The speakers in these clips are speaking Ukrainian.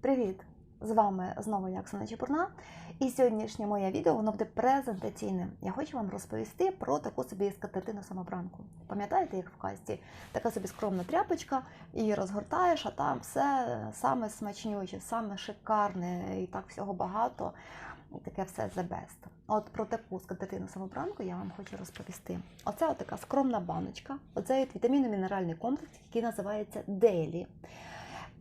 Привіт! З вами знову я Оксана Чепурна. І сьогоднішнє моє відео воно буде презентаційним. Я хочу вам розповісти про таку собі скатертину самобранку. Пам'ятаєте, як в касті? Така собі скромна тряпочка, її розгортаєш, а там все саме смачнюче, саме шикарне і так всього багато. І таке все the best. От про таку скатертину самобранку я вам хочу розповісти. Оце така скромна баночка. Оце от вітамінно-мінеральний комплекс, який називається Делі.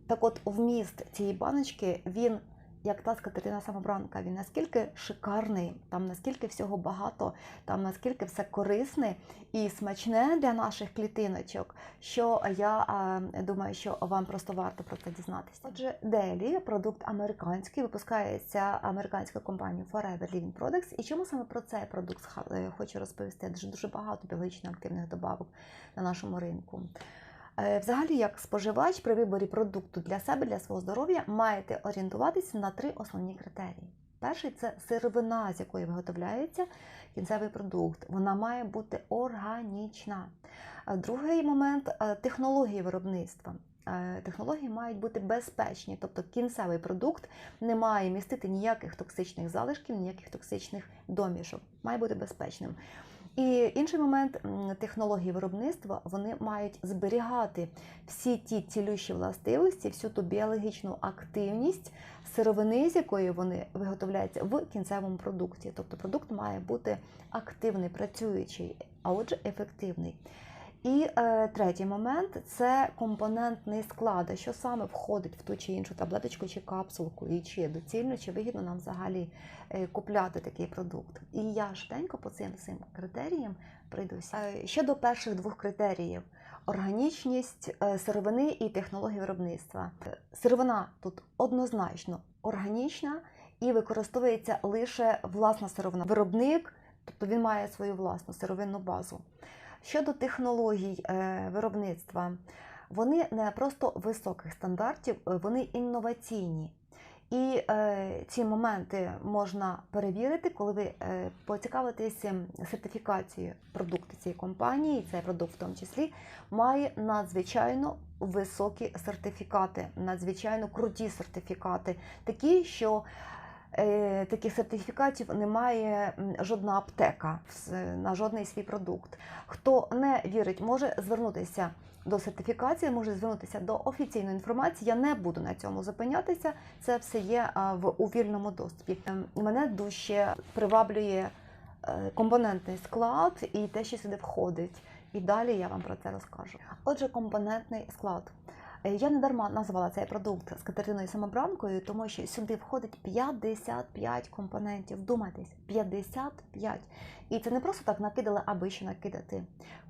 Так от, вміст цієї баночки, він, як та скатертина самобранка, він наскільки шикарний, там наскільки всього багато, там наскільки все корисне і смачне для наших клітиночок, що я думаю, що вам просто варто про це дізнатися. Отже, Делі продукт американський, випускається американською компанією Forever Living Products. І чому саме про цей продукт е, хочу розповісти? Дуже дуже багато біологічно активних добавок на нашому ринку. Е, Взагалі, як споживач при виборі продукту для себе, для свого здоров'я, маєте орієнтуватися на три основні критерії. Перший це сировина, з якої виготовляється кінцевий продукт. Вона має бути органічна. Е, Другий момент е, технології виробництва. Технології мають бути безпечні, тобто кінцевий продукт не має містити ніяких токсичних залишків, ніяких токсичних домішок. Має бути безпечним. І інший момент технології виробництва вони мають зберігати всі ті цілющі властивості, всю ту біологічну активність сировини, з якої вони виготовляються в кінцевому продукті. Тобто продукт має бути активний, працюючий, а отже, ефективний. І е, третій момент це компонентний склад, що саме входить в ту чи іншу таблеточку чи капсулку, і чи доцільно, чи вигідно нам взагалі е, купляти такий продукт. І я швиденько по цим цим критеріям пройдуся. Е, Щодо перших двох критеріїв: органічність е, сировини і технології виробництва. Сировина тут однозначно органічна і використовується лише власна сировина. Виробник, тобто він має свою власну сировинну базу. Щодо технологій е, виробництва, вони не просто високих стандартів, е, вони інноваційні. І е, ці моменти можна перевірити, коли ви е, поцікавитесь ем, сертифікацією продукту цієї компанії, цей продукт в тому числі має надзвичайно високі сертифікати, надзвичайно круті сертифікати, такі, що таких сертифікатів немає жодна аптека на жодний свій продукт. Хто не вірить, може звернутися до сертифікації, може звернутися до офіційної інформації. Я не буду на цьому зупинятися. Це все є в у вільному доступі. Ем, Мене дуже приваблює е, компонентний склад і те, що сюди входить. І далі я вам про це розкажу. Отже, компонентний склад. Е, Я не дарма назвала цей продукт скатертиною самобранкою, тому що сюди входить 55 компонентів. Вдумайтесь, 55. І це не просто так накидали, аби що накидати.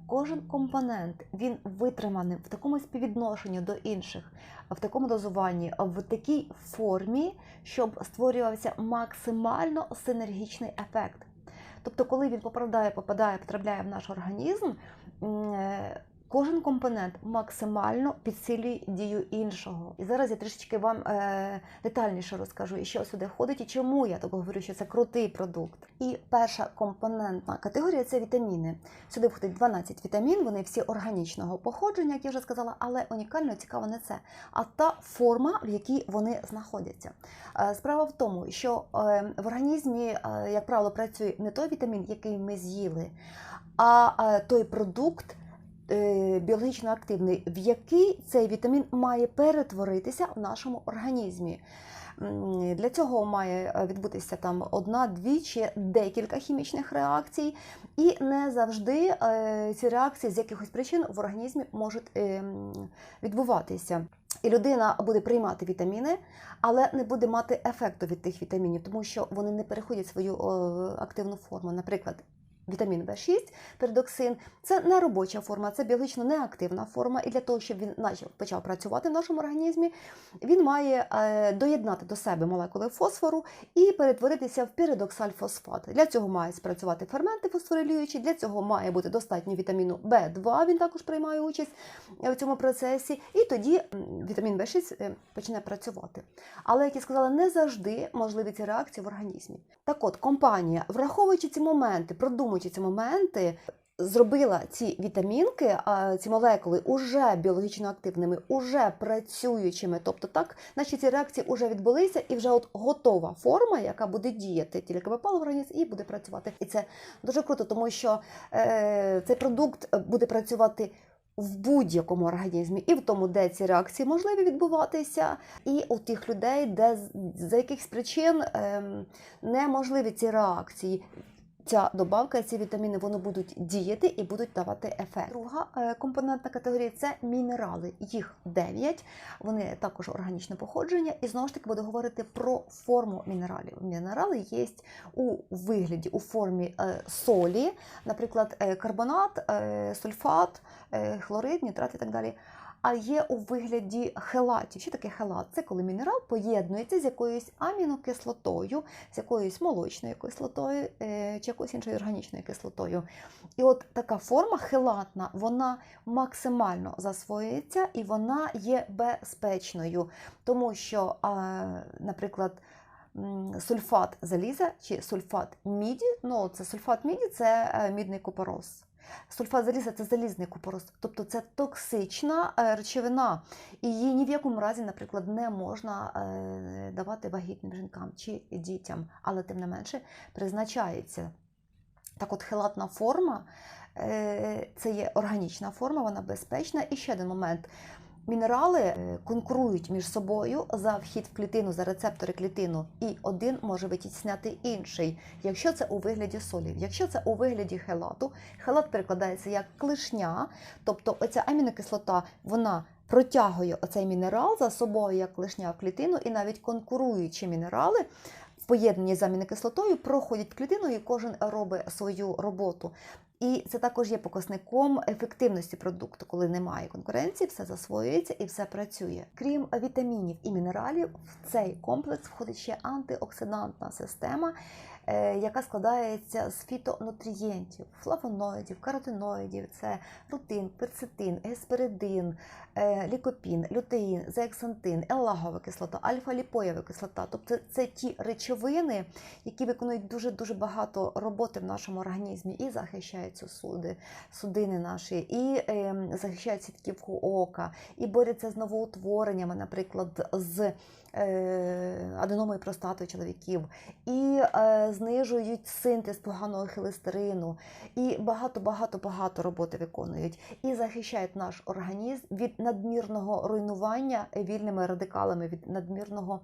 Кожен компонент він витриманий в такому співвідношенні до інших, в такому дозуванні, в такій формі, щоб створювався максимально синергічний ефект. Тобто, коли він попадає, попадає, потрапляє в наш організм, е, кожен компонент максимально підсилює дію іншого. І зараз я трішечки вам е, детальніше розкажу, і що сюди входить, і чому я так говорю, що це крутий продукт. І перша компонентна категорія це вітаміни. Сюди входить 12 вітамін, вони всі органічного походження, як я вже сказала, але унікально цікаво не це, а та форма, в якій вони знаходяться. Е, Справа в тому, що е, в організмі, е, як правило, працює не той вітамін, який ми з'їли, а е, той продукт. Е, Біологічно активний, в який цей вітамін має перетворитися в нашому організмі. Для цього має е, відбутися там одна, дві чи декілька хімічних реакцій, і не завжди е, ці реакції з якихось причин в організмі можуть відбуватися. І людина буде приймати вітаміни, але не буде мати ефекту від тих вітамінів, тому що вони не переходять свою активну форму. Наприклад, вітамін В6, передоксин це не робоча форма, це біологічно неактивна форма. І для того, щоб він почав, почав працювати в нашому організмі, він має е, доєднати до себе молекули фосфору і перетворитися в піридоксальфосфат. Для цього мають спрацювати ферменти фосфорилюючі, для цього має бути достатньо вітаміну В2, він також приймає участь е, в цьому процесі, і тоді вітамін В6 е, почне працювати. Але, як я сказала, не завжди можливі ці реакції в організмі. Так от, компанія, враховуючи ці моменти, продумуючи ці моменти, зробила ці вітамінки, ці молекули уже біологічно активними, уже працюючими. Тобто, так, наші ці реакції вже відбулися, і вже от готова форма, яка буде діяти, тільки випала в організм і буде працювати. І це дуже круто, тому що е, цей продукт буде працювати. В будь-якому організмі, і в тому, де ці реакції можливі відбуватися, і у тих людей, де за якихось причин ем, неможливі ці реакції. Ця добавка, ці вітаміни вони будуть діяти і будуть давати ефект. Друга е, компонентна категорія це мінерали. Їх 9. Вони також органічне походження. І знову ж таки буду говорити про форму мінералів. Мінерали є у вигляді, у формі е, солі, наприклад, е, карбонат, сульфат, хлорид, нітрат і так далі. А є у вигляді хелатів. Що таке хелат? Це коли мінерал поєднується з якоюсь амінокислотою, з якоюсь молочною кислотою е, чи якоюсь іншою органічною кислотою. І от така форма хелатна, вона максимально засвоюється і вона є безпечною, тому що, наприклад, Сульфат заліза чи сульфат міді, ну це сульфат міді це е, мідний купорос. Сульфат заліза це залізний купорос, тобто це токсична е, речовина, і її ні в якому разі, наприклад, не можна е, давати вагітним жінкам чи дітям, але тим не менше призначається. Так от хелатна форма е, це є органічна форма, вона безпечна. І ще один момент. Мінерали е, конкурують між собою за вхід в клітину, за рецептори клітину, і один може витісняти інший, якщо це у вигляді солів. Якщо це у вигляді хелату, хелат перекладається як клишня, тобто оця амінокислота вона протягує оцей мінерал за собою як клишня в клітину, і навіть конкуруючі мінерали в поєднанні з амінокислотою проходять клітину, і кожен робить свою роботу. І це також є показником ефективності продукту, коли немає конкуренції, все засвоюється і все працює. Крім вітамінів і мінералів, в цей комплекс входить ще антиоксидантна система, е, яка складається з фітонутрієнтів, флавоноїдів, каротиноїдів, це рутин, перцетин, гесперидин, е, лікопін, лютеїн, зеаксантин, еллагова кислота, альфа-ліпоєва кислота. Тобто це ті речовини, які виконують дуже дуже багато роботи в нашому організмі і захищають сосуди, судини наші, і е, захищають сітківку ока, і борються з новоутвореннями, наприклад, з е, аденомою простати чоловіків, і е, знижують синтез поганого холестерину, і багато багато багато роботи виконують, і захищають наш організм від надмірного руйнування вільними радикалами, від надмірного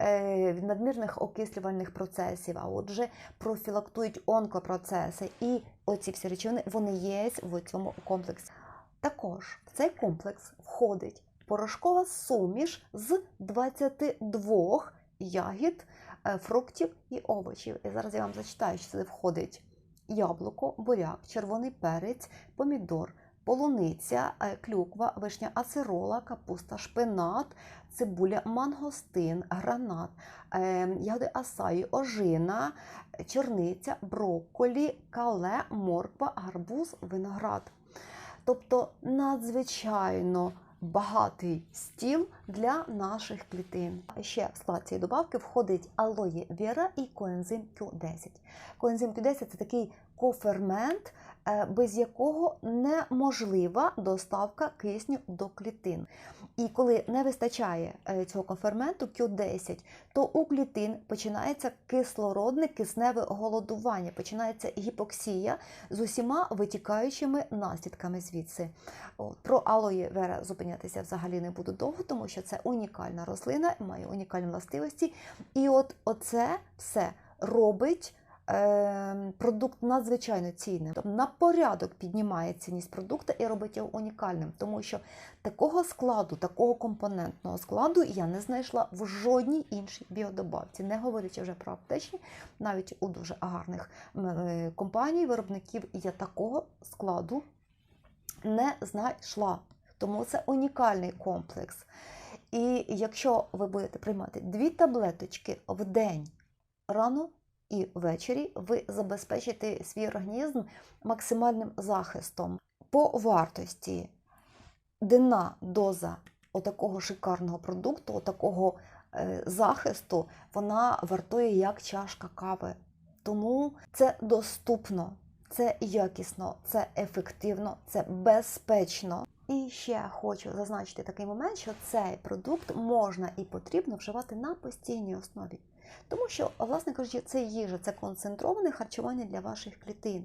е, від надмірних окислювальних процесів. А отже, профілактують онкопроцеси. І оці всі речовини вони є в цьому комплексі. Також в цей комплекс входить порошкова суміш з 22 ягід, е, фруктів і овочів. І зараз я вам зачитаю, що сюди входить яблуко, буряк, червоний перець, помідор, полуниця, е, клюква, вишня ацерола, капуста, шпинат, цибуля, мангостин, гранат, е, ягоди асаї, ожина, чорниця, брокколі, кале, морква, гарбуз, виноград. Тобто надзвичайно багатий стіл для наших клітин. Ще в склад цієї добавки входить алоє віра і коензим Q10. Коензим Q10 це такий кофермент, е, без якого неможлива доставка кисню до клітин. І коли не вистачає е, цього коферменту Q10, то у клітин починається кислородне кисневе голодування, починається гіпоксія з усіма витікаючими наслідками звідси. Про алоє вера зупинятися взагалі не буду довго, тому що це унікальна рослина, має унікальні властивості. І от оце все робить. Е, Продукт надзвичайно цінним. Тобто на порядок піднімає цінність продукту і робить його унікальним, тому що такого складу, такого компонентного складу я не знайшла в жодній іншій біодобавці, не говорячи вже про аптечні, навіть у дуже гарних е, компаній, виробників я такого складу не знайшла. Тому це унікальний комплекс. І якщо ви будете приймати дві таблеточки в день рано і ввечері, ви забезпечите свій організм максимальним захистом. По вартості денна доза отакого шикарного продукту, отакого е, захисту, вона вартує як чашка кави. Тому це доступно. Це якісно, це ефективно, це безпечно. І ще хочу зазначити такий момент, що цей продукт можна і потрібно вживати на постійній основі. Тому що, власне кажучи, це їжа, це концентроване харчування для ваших клітин.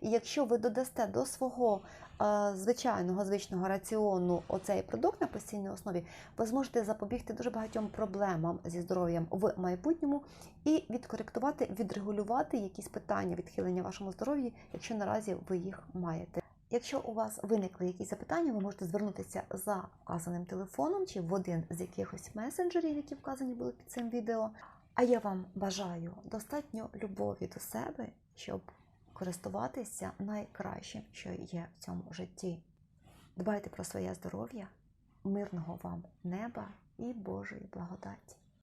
І якщо ви додасте до свого е, звичайного звичного раціону оцей продукт на постійній основі, ви зможете запобігти дуже багатьом проблемам зі здоров'ям в майбутньому і відкоректувати, відрегулювати якісь питання відхилення вашому здоров'ї, якщо наразі ви їх маєте. Якщо у вас виникли якісь запитання, ви можете звернутися за вказаним телефоном чи в один з якихось месенджерів, які вказані були під цим відео. А я вам бажаю достатньо любові до себе, щоб користуватися найкращим, що є в цьому житті. Дбайте про своє здоров'я, мирного вам неба і Божої благодаті.